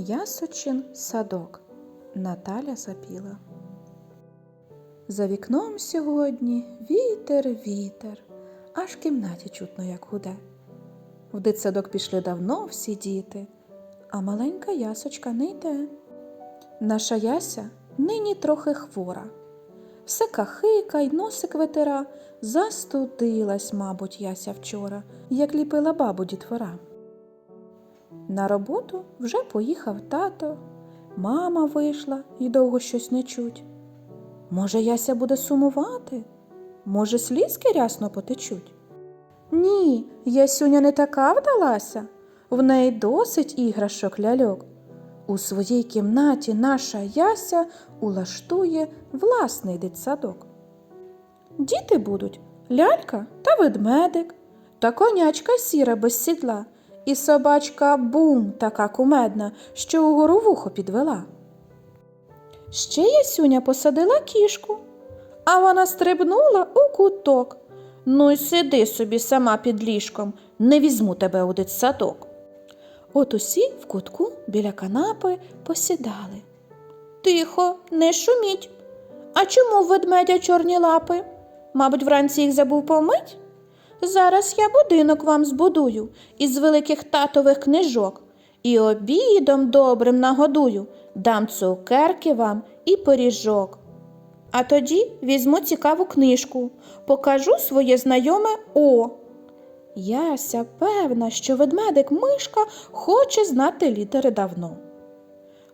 Ясочин садок Наталя запіла. За вікном сьогодні вітер, вітер, аж в кімнаті чутно, як гуде. В дитсадок пішли давно всі діти, а маленька ясочка не йде. Наша яся нині трохи хвора. Все кахика й носик витира, застудилась, мабуть, яся вчора, як ліпила бабу дітвора. На роботу вже поїхав тато, мама вийшла і довго щось не чуть. Може, яся буде сумувати? Може, слізки рясно потечуть? Ні, ясюня не така вдалася. В неї досить іграшок ляльок. У своїй кімнаті наша яся улаштує власний дитсадок. Діти будуть лялька та ведмедик, та конячка сіра без сідла, і собачка бум така кумедна, що угору вухо підвела. Ще ясюня посадила кішку, а вона стрибнула у куток. Ну й сиди собі сама під ліжком, не візьму тебе у дитсадок. От усі в кутку біля канапи посідали. Тихо, не шуміть. А чому в ведмедя чорні лапи? Мабуть, вранці їх забув помить? Зараз я будинок вам збудую із великих татових книжок і обідом добрим нагодую, дам цукерки вам і пиріжок. А тоді візьму цікаву книжку, покажу своє знайоме О. Яся певна, що ведмедик мишка хоче знати літери давно.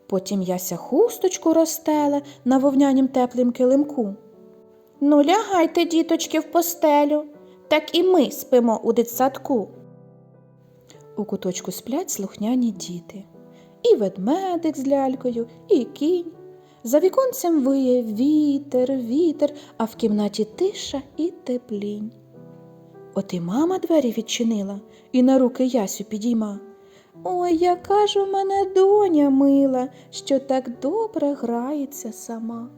Потім яся хусточку розстеле на вовнянім теплім килимку. Ну, лягайте, діточки, в постелю, так і ми спимо у дитсадку. У куточку сплять слухняні діти. І ведмедик з лялькою, і кінь. За віконцем виє вітер, вітер, а в кімнаті тиша і теплінь. От і мама двері відчинила і на руки Ясю підійма. Ой, яка ж у мене доня мила, що так добре грається сама.